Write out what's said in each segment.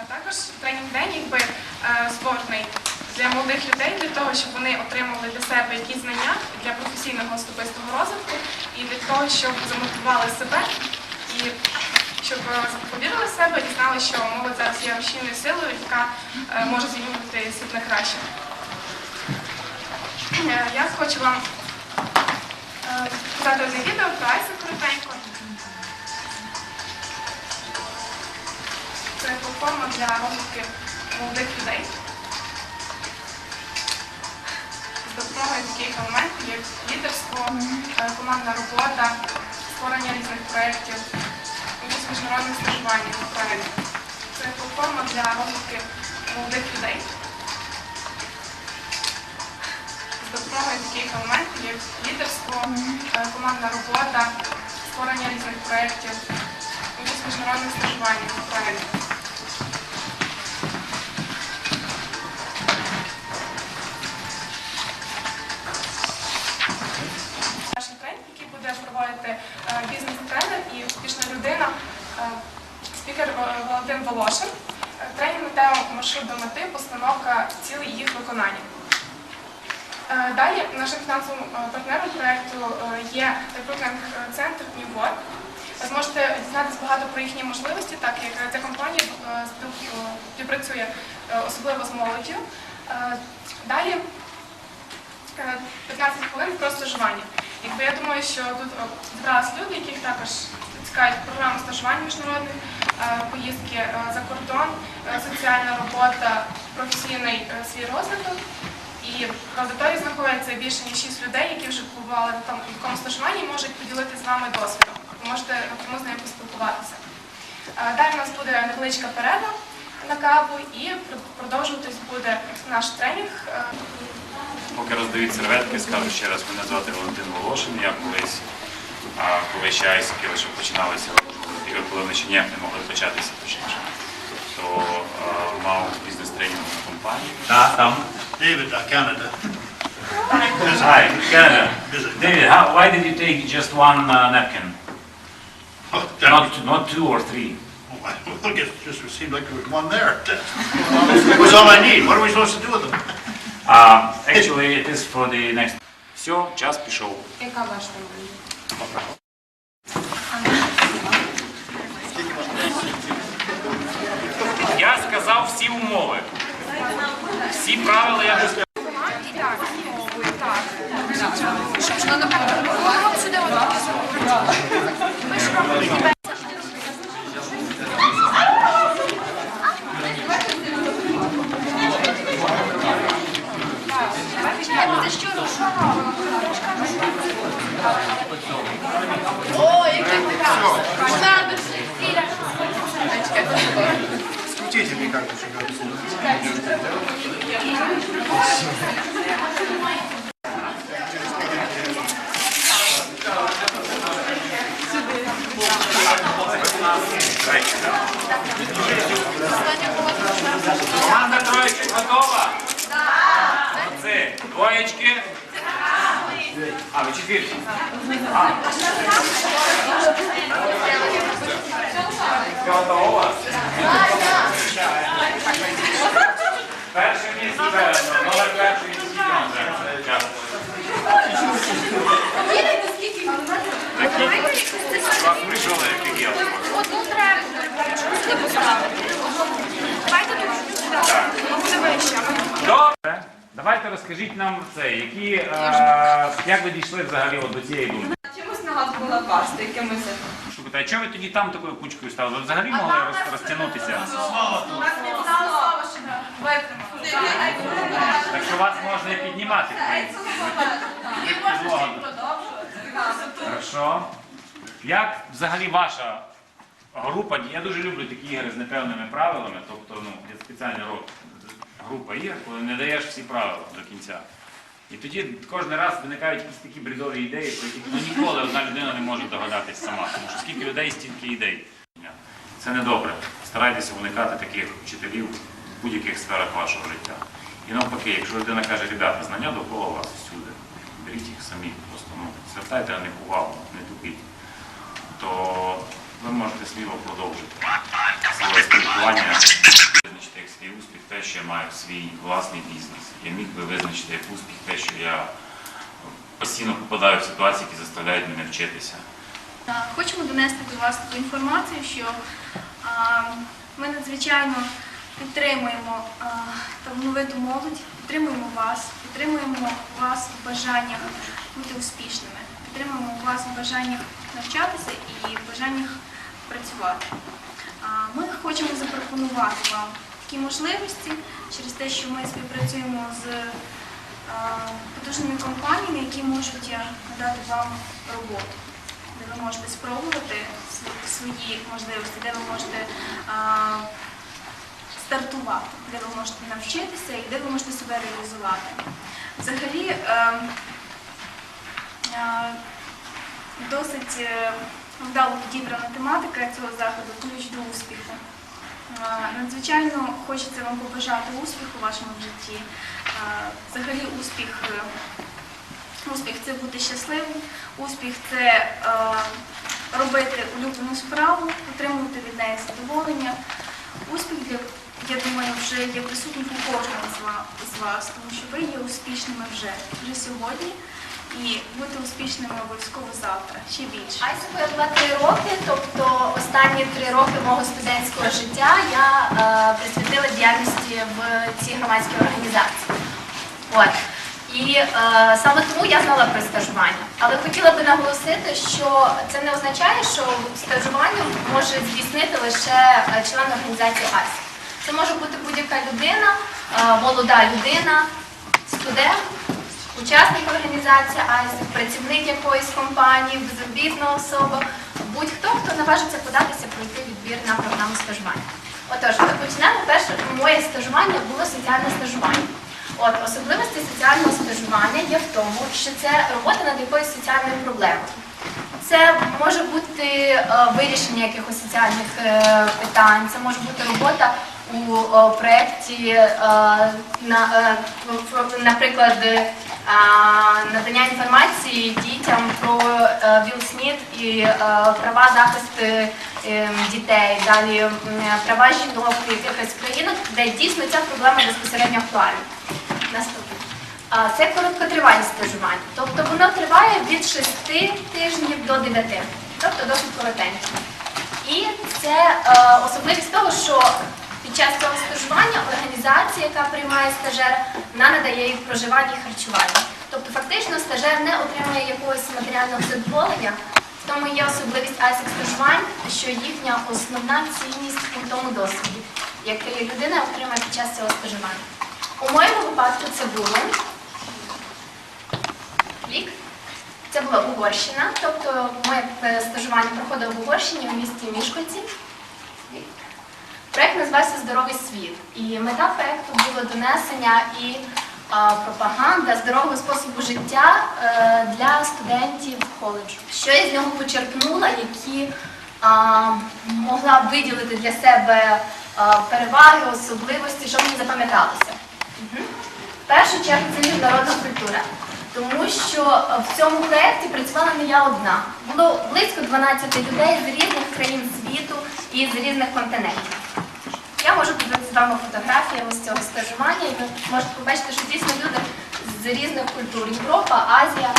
Е, Також тренінг день якби е, створений для молодих людей для того, щоб вони отримали для себе якісь знання для професійного особистого розвитку і для того, щоб замотивували себе і щоб е, повірили себе і знали, що молодь зараз є рушійною силою, яка може змінювати світ на краще. Я хочу вам показати одне відео про Айса коротенько. Це платформа для розвитку молодих людей. З допомогою таких елементів, як лідерство, е, командна робота, створення різних проєктів, якісь міжнародне стажування проєктів. Це платформа для розвитку молодих людей. З допомогою таких елементів, як лідерство, е, командна робота, створення різних проєктів, якісь міжнародне стажування проєктів. Наш Волошин. Тренінг на маршрут до мети, постановка цілей їх виконання. Е, Далі нашим фінансовим е, партнером проєкту е, є рекрутинг-центр Work. Ви зможете дізнатися багато про їхні можливості, так як ця компанія співпрацює особливо з молоддю. Далі е, 15 хвилин про стажування. Якби я думаю, що тут зібралися люди, яких також цікавить програми стажувань міжнародних, е, поїздки е, за кордон, е, соціальна робота, професійний свій розвиток. І в аудиторії знаходиться більше ніж 6 людей, які вже побували на тому такому стажуванні і можуть поділитися з вами досвідом. Ви можете напряму з ними поспілкуватися. Далі у нас буде невеличка перерва на каву і продовжуватись буде наш тренінг. Поки роздають серветки, скажу ще раз, мене звати Валентин Волошин. Я колись, а, коли ще айсики лише починалися, коли вони ще ніяк не могли початися точніше, то мав бізнес-тренінгову компанію. Ah, um, David, uh, Canada. Hi, Canada. David, how, why did you take just one uh, napkin? Oh, Not, not two or three? oh, I look, it just seemed like there was one there. It was all I need. What are we supposed to do with them? Uh, actually, it is for the next... Все, час пішов. Яка ваша? Я сказав всі умови. Всі правила я розказав. Щоб ж не було сюди О, готова? Так. Це двоєчки. А, ви четвірки. А. Вас? Перше місце беремо. Номер перший скільки вам треба? Час. Вас прийшли, як я. Одну треба. Сюди поставити. Давайте тут. Добре. Давайте розкажіть нам це, які, е, як ви дійшли взагалі от до цієї думки? Чомусь нагадувала пасту якимось. Слухайте, а чого ви тоді там такою кучкою стали? Ви взагалі могли роз- розтягнутися? Так що вас можна і піднімати. в принципі. Підлога. Хорошо. Як взагалі ваша група? Я дуже люблю такі ігри з непевними правилами, тобто ну, є спеціальна ро- група ігор, коли не даєш всі правила до кінця. І тоді кожен раз виникають якісь такі бредові ідеї, про які ну, ніколи одна людина не може догадатись сама. Тому що скільки людей, стільки ідей. Це не добре. Старайтеся уникати таких вчителів в будь-яких сферах вашого життя. І навпаки, якщо людина каже, ребята, знання довкола вас всюди, беріть їх самі, просто ну, звертайте на них увагу, не тупіть, то ви можете сміло продовжити своє спілкування. визначити як свій успіх те, що я маю свій власний бізнес. Я міг би визначити як успіх те, що я постійно попадаю в ситуації, які заставляють мене вчитися. Хочемо донести до вас таку інформацію, що а, ми надзвичайно підтримуємо а, талановиту молодь, підтримуємо вас, підтримуємо вас в бажаннях бути успішними, підтримуємо вас в бажаннях навчатися і в бажаннях працювати. Ми хочемо запропонувати вам такі можливості через те, що ми співпрацюємо з потужними компаніями, які можуть е, надати вам роботу де ви можете спробувати свої можливості, де ви можете стартувати, де ви можете навчитися і де ви можете себе реалізувати. Взагалі, е, е, досить е, вдало підібрана тематика цього заходу ключ до успіху. Надзвичайно хочеться вам побажати успіху у вашому житті. Взагалі успіх е, Успіх це бути щасливим, успіх це е, робити улюблену справу, отримувати від неї задоволення. Успіх, я думаю, вже є присутній у кожному з з вас, тому що ви є успішними вже, вже сьогодні і бути успішними обов'язково завтра, ще більше. Айсику я була три роки, тобто останні три роки мого студентського життя я е, присвятила діяльності в цій громадській організації. От. І е, саме тому я знала про стажування. Але хотіла би наголосити, що це не означає, що стажування може здійснити лише е, член організації АСІ. Це може бути будь-яка людина, е, молода людина, студент, учасник організації АЙС, працівник якоїсь компанії, безробітна особа, будь-хто, хто наважиться податися пройти відбір на програму стажування. Отож, почнемо. Перше, моє стажування було соціальне стажування. От особливості соціального стажування є в тому, що це робота над якоюсь соціальною проблемою. Це може бути е, вирішення якихось соціальних е, питань, це може бути робота у проєкті, е, е, наприклад, е, надання інформації дітям про Вілл Сміт і права захисту дітей, далі права жінок в якихось країнах, де дійсно ця проблема безпосередньо актуальна. Наступне. Це короткотривалість стажування, тобто воно триває від 6 тижнів до 9, тобто досить коротенько. І це особливість того, що під час цього стажування організація, яка приймає стажера, вона надає їй проживання і харчування. Тобто фактично стажер не отримує якогось матеріального задоволення. В тому є особливість ISEC стажувань, що їхня основна цінність у тому досвіді, який людина отримає під час цього стажування. У моєму випадку це було рік. Це була Угорщина, тобто моє е, стажування проходило в Угорщині у місті Мішкольці. Проєкт називався Здоровий світ. І мета проєкту було донесення і пропаганда здорового способу життя е, для студентів коледжу. Що я з нього почерпнула, які могла б виділити для себе переваги, особливості, що мені запам'яталося. Мгм. В першу чергу це міжнародна культура. Тому що в цьому проєкті працювала не я одна. Було близько 12 людей з різних країн світу і з різних континентів. Я можу подивитися з вами фотографіями з цього стажування, і ви можете побачити, що дійсно люди з різних культур Європа, Азія.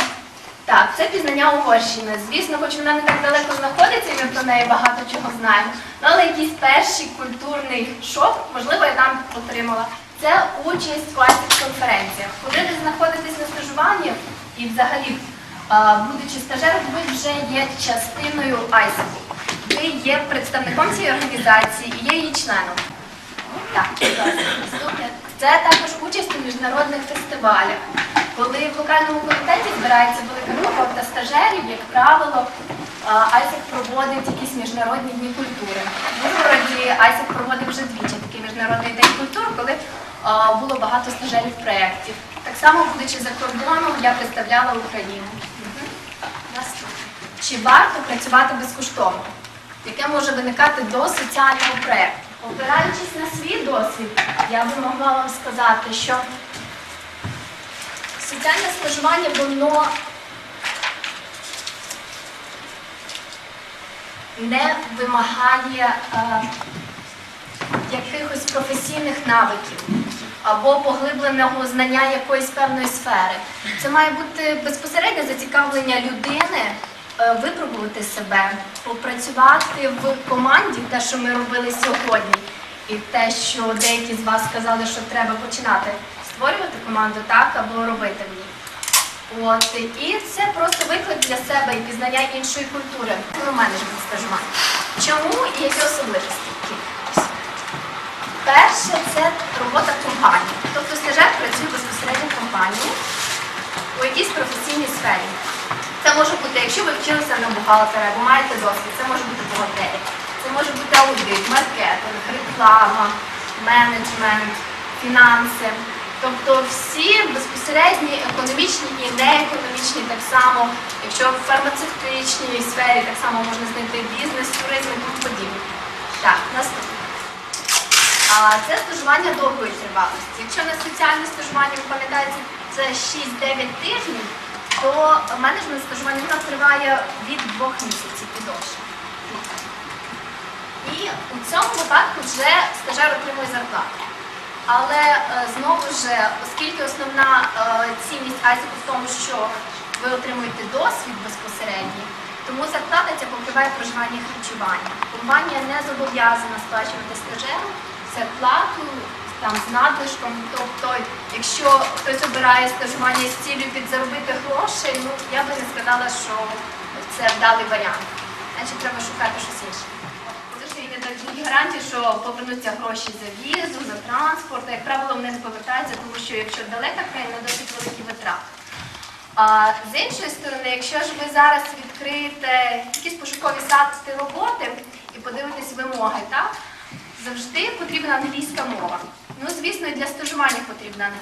Так, це пізнання Угорщини. Звісно, хоч вона не так далеко знаходиться, і ми про неї багато чого знаємо. Але якийсь перший культурний шок, можливо, я там отримала. Це участь у конференціях. Коли ви знаходитесь на стажуванні і взагалі, будучи стажером, ви вже є частиною ISIC. Ви є представником цієї організації і є її членом. Так. Це також участь у міжнародних фестивалях. Коли в локальному комітеті збирається велика група стажерів, як правило, Айсек проводить якісь міжнародні дні культури. В Ужгороді Айсек проводив вже двічі такий міжнародний день культури, коли було багато стажерів проєктів. Так само, будучи за кордоном, я представляла Україну. Чи варто працювати безкоштовно? Яке може виникати до соціального проєкту? Опираючись на свій досвід, я би могла вам сказати, що соціальне стажування воно не вимагає е, якихось професійних навиків або поглибленого знання якоїсь певної сфери. Це має бути безпосереднє зацікавлення людини випробувати себе, попрацювати в команді, те, що ми робили сьогодні, і те, що деякі з вас сказали, що треба починати створювати команду так або робити в ній. От і це просто виклик для себе і пізнання іншої культури. Ну, менеджмент стажування. Чому і які особливості? Перше це робота в компанії. Тобто стажер працює безпосередньо в компанії у якійсь професійній сфері. Це може бути, якщо ви вчилися на бухгалтера або маєте досвід, це може бути бухгалтерія, це може бути аудит, маркетинг, реклама, менеджмент, фінанси. Тобто всі безпосередні економічні і неекономічні так само, якщо в фармацевтичній сфері так само можна знайти бізнес, туризм і тому подібне. Так, наступне. Це стажування довгої тривалості. Якщо на соціальне стажування, ви пам'ятаєте, це 6-9 тижнів, то менеджмент стажування у триває від двох місяців і довше. І у цьому випадку вже стажер отримує зарплату. Але е, знову ж, оскільки основна е, цінність Айзеку в тому, що ви отримуєте досвід безпосередній, тому зарплата ця покриває проживання і харчування. Компанія не зобов'язана сплачувати стажеру зарплату там з надлишком. Тобто, якщо хтось обирає стажування з цілею підзаробити грошей, ну я би не сказала, що це вдалий варіант. Значить, треба шукати щось інше. Є такі гарантії, що повернуться гроші за візу, за транспорт. Як правило, вони не повертаються, тому що якщо далека країна, досить великі витрати. А з іншої сторони, якщо ж ви зараз відкриєте якісь пошукові сайти роботи і подивитесь вимоги, так завжди потрібна англійська мова. Ну, звісно, і для стажування потрібна англійська.